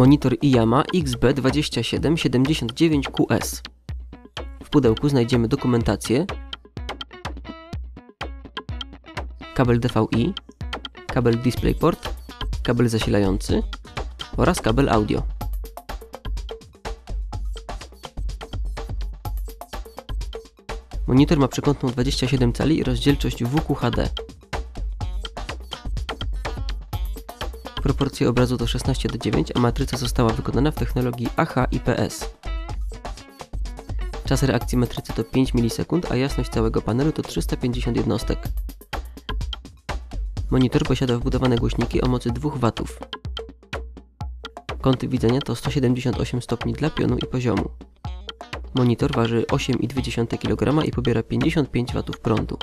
Monitor Iyama XB2779QS. W pudełku znajdziemy dokumentację, kabel DVI, kabel DisplayPort, kabel zasilający oraz kabel audio. Monitor ma przekątną 27 cali i rozdzielczość WQHD. Proporcje obrazu to 16 do 9, a matryca została wykonana w technologii AH-IPS. Czas reakcji matrycy to 5 milisekund, a jasność całego panelu to 350 jednostek. Monitor posiada wbudowane głośniki o mocy 2 W. Kąty widzenia to 178 stopni dla pionu i poziomu. Monitor waży 8,2 kg i pobiera 55 W prądu.